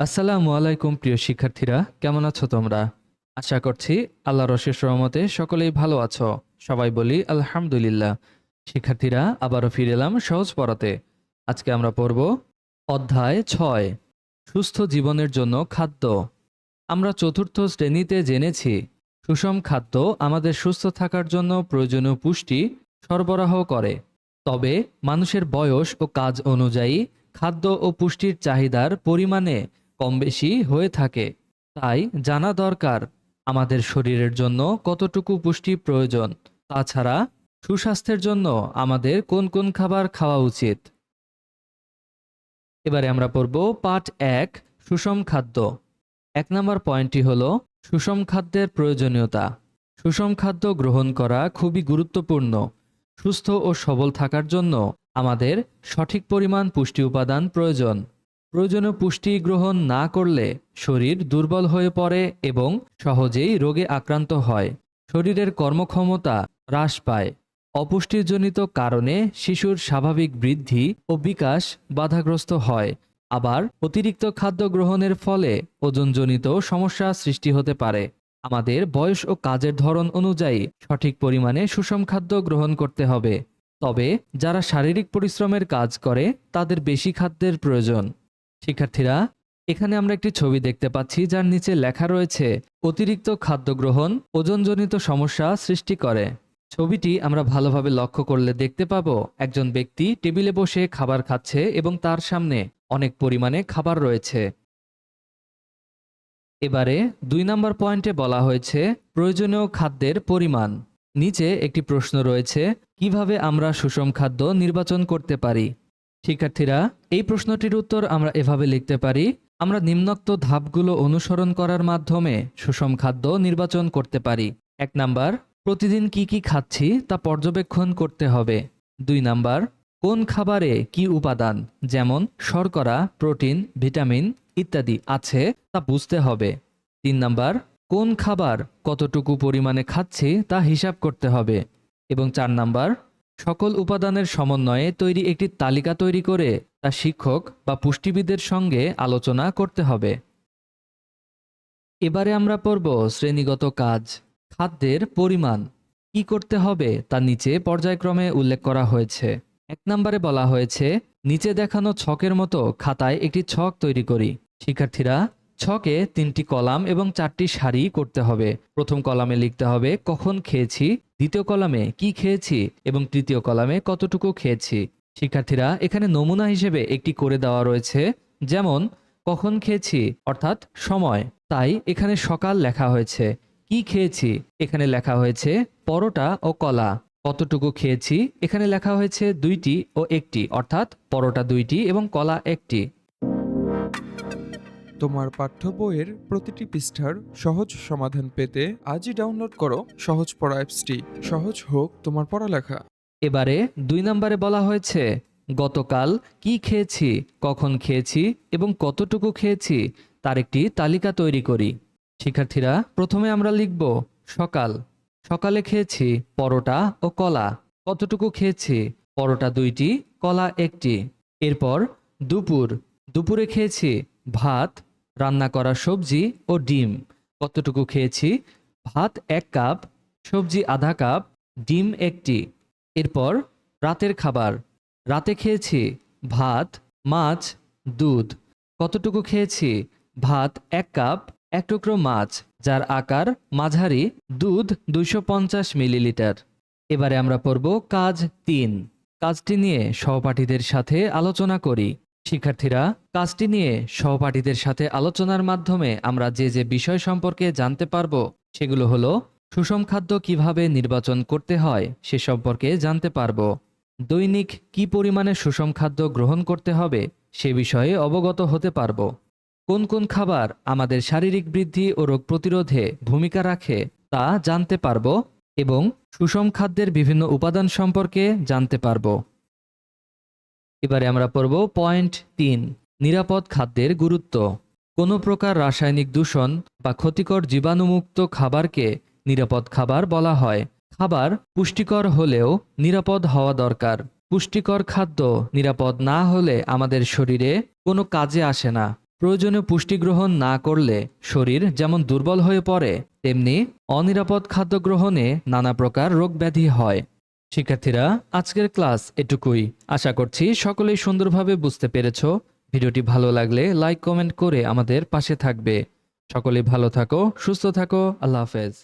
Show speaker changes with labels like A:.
A: আসসালামু আলাইকুম, প্রিয় শিক্ষার্থীরা। কেমন আছো তোমরা? আশা করছি আল্লাহ রশেষ রহমতে সকলেই ভালো আছো। সবাই বলি আলহামদুলিল্লাহ। শিক্ষার্থীরা, আবারও ফিরে এলাম সহজ পড়াতে। আজকে আমরা পড়ব অধ্যায় ছয়, সুস্থ জীবনের জন্য খাদ্য। আমরা চতুর্থ শ্রেণীতে জেনেছি, সুষম খাদ্য আমাদের সুস্থ থাকার জন্য প্রয়োজনীয় পুষ্টি সরবরাহ করে। তবে মানুষের বয়স ও কাজ অনুযায়ী খাদ্য ও পুষ্টির চাহিদার পরিমাণে কম বেশি হয়ে থাকে। তাই জানা দরকার, আমাদের শরীরের জন্য কতটুকু পুষ্টি প্রয়োজন। তাছাড়া, সুস্বাস্থ্যের জন্য আমাদের কোন কোন খাবার খাওয়া উচিত। এবারে আমরা পড়ব পাঠ এক, সুষম খাদ্য। এক নম্বর পয়েন্টটি হল, সুষম খাদ্যের প্রয়োজনীয়তা। সুষম খাদ্য গ্রহণ করা খুবই গুরুত্বপূর্ণ। সুস্থ ও সবল থাকার জন্য আমাদের সঠিক পরিমাণ পুষ্টি উপাদান প্রয়োজন। প্রয়োজনীয় পুষ্টি গ্রহণ না করলে শরীর দুর্বল হয়ে পড়ে এবং সহজেই রোগে আক্রান্ত হয়। শরীরের কর্মক্ষমতা হ্রাস পায়। অপুষ্টিজনিত কারণে শিশুর স্বাভাবিক বৃদ্ধি ও বিকাশ বাধাগ্রস্ত হয়। আবার অতিরিক্ত খাদ্য গ্রহণের ফলে ওজনজনিত সমস্যা সৃষ্টি হতে পারে। আমাদের বয়স ও কাজের ধরন অনুযায়ী সঠিক পরিমাণে সুষম খাদ্য গ্রহণ করতে হবে। তবে যারা শারীরিক পরিশ্রমের কাজ করে, তাদের বেশি খাদ্যের প্রয়োজন। শিক্ষার্থীরা, এখানে আমরা একটি ছবি দেখতে পাচ্ছি যার নিচে লেখা রয়েছে, অতিরিক্ত খাদ্য গ্রহণ ওজনজনিত সমস্যা সৃষ্টি করে। ছবিটি আমরা ভালোভাবে লক্ষ্য করলে দেখতে পাবো, একজন ব্যক্তি টেবিলে বসে খাবার খাচ্ছে এবং তার সামনে অনেক পরিমাণে খাবার রয়েছে। এবারে দুই নম্বর পয়েন্টে বলা হয়েছে, প্রয়োজনীয় খাদ্যের পরিমাণ। নিচে একটি প্রশ্ন রয়েছে, কীভাবে আমরা সুষম খাদ্য নির্বাচন করতে পারি? শিক্ষার্থীরা, এই প্রশ্নটির উত্তর আমরা এভাবে লিখতে পারি। আমরা নিম্নোক্ত ধাপগুলো অনুসরণ করার মাধ্যমে সুষম খাদ্য নির্বাচন করতে পারি। এক নাম্বার, প্রতিদিন কি কি খাচ্ছি তা পর্যবেক্ষণ করতে হবে। দুই নাম্বার, কোন খাবারে কি উপাদান, যেমন শর্করা, প্রোটিন, ভিটামিন ইত্যাদি আছে তা বুঝতে হবে। তিন নাম্বার, কোন খাবার কতটুকু পরিমাণে খাচ্ছি তা হিসাব করতে হবে। এবং চার নাম্বার সকল উপাদানের সমন্বয়ে তৈরি একটি তালিকা তৈরি করে তা শিক্ষক বা পুষ্টিবিদের সঙ্গে আলোচনা করতে হবে। এবারে আমরা পড়ব শ্রেণীগত কাজ, খাদ্যের পরিমাণ, কি করতে হবে তা নিচে পর্যায়ক্রমে উল্লেখ করা হয়েছে। এক নম্বরে বলা হয়েছে, নিচে দেখানো ছকের মতো খাতায় একটি ছক তৈরি করি। শিক্ষার্থীরা ছকে তিনটি কলাম এবং চারটি সারি করতে হবে। প্রথম কলামে লিখতে হবে, কখন খেয়েছি? দ্বিতীয় কলামে, কি খেয়েছি? এবং তৃতীয় কলামে, কতটুকু খেয়েছি? শিক্ষার্থীরা, এখানে নমুনা হিসেবে একটি করে দেওয়া রয়েছে, যেমন, কখন খেয়েছি? অর্থাৎ, সময়। তাই এখানে সকাল লেখা হয়েছে, কি খেয়েছি? এখানে লেখা হয়েছে, পরোটা ও কলা। কতটুকু খেয়েছি? এখানে লেখা হয়েছে, দুইটি ও একটি। অর্থাৎ, পরোটা দুইটি এবং কলা একটি।
B: তোমার পাঠ্য বইয়ের প্রতিটি পৃষ্ঠার সহজ সমাধান পেতে আজই ডাউনলোড করো সহজ পড়া অ্যাপসটি। সহজ হোক তোমার পড়ালেখা।
A: এবারে দুই নম্বরে বলা হয়েছে, গতকাল কি খেয়েছি, কখন খেয়েছি এবং কতটুকু খেয়েছি, তার একটি তালিকা তৈরি করি। শিক্ষার্থীরা, প্রথমে আমরা লিখব, সকাল। সকালে খেয়েছি পরোটা ও কলা। কতটুকু খেয়েছি, পরোটা দুইটি, কলা একটি। এরপর দুপুর। দুপুরে খেয়েছি ভাত রান্না করা সবজি ও ডিম। কতটুকু খেয়েছি? ভাত এক কাপ, সবজি আধা কাপ, ডিম একটি। এরপর রাতের খাবার। রাতে খেয়েছি ভাত, মাছ, দুধ। কতটুকু খেয়েছি? ভাত এক কাপ, এক টুকরো মাছ, যার আকার মাঝারি, দুধ দুইশো পঞ্চাশ মিলিলিটার। এবারে আমরা পড়ব কাজ তিন। কাজটি নিয়ে সহপাঠীদের সাথে আলোচনা করি। শিক্ষার্থীরা, কাজটি নিয়ে সহপাঠীদের সাথে আলোচনার মাধ্যমে আমরা যে যে বিষয় সম্পর্কে জানতে পারব, সেগুলো হলো সুষম খাদ্য কীভাবে নির্বাচন করতে হয়, সে সম্পর্কে জানতে পারব। দৈনিক কি পরিমাণে সুষম খাদ্য গ্রহণ করতে হবে, সে বিষয়ে অবগত হতে পারব। কোন কোন খাবার আমাদের শারীরিক বৃদ্ধি ও রোগ প্রতিরোধে ভূমিকা রাখে, তা জানতে পারব এবং সুষম খাদ্যের বিভিন্ন উপাদান সম্পর্কে জানতে পারব। এবারে আমরা পড়ব পয়েন্ট তিন, নিরাপদ খাদ্যের গুরুত্ব। কোনো প্রকার রাসায়নিক দূষণ বা ক্ষতিকর জীবাণুমুক্ত খাবারকে নিরাপদ খাবার বলা হয়। খাবার পুষ্টিকর হলেও নিরাপদ হওয়া দরকার। পুষ্টিকর খাদ্য নিরাপদ না হলে আমাদের শরীরে কোনো কাজে আসে না। প্রয়োজনীয় পুষ্টি গ্রহণ না করলে শরীর যেমন দুর্বল হয়ে পড়ে, তেমনি অনিরাপদ খাদ্য গ্রহণে নানা প্রকার রোগ ব্যাধি হয়। শিক্ষার্থীরা, আজকের ক্লাস এটুকুই। আশা করছি সকলেই সুন্দরভাবে বুঝতে পেরেছ। ভিডিওটি ভালো লাগলে লাইক, কমেন্ট করে আমাদের পাশে থাকবে। সকলে ভালো থাকো, সুস্থ থাকো, আল্লাহ হাফেজ।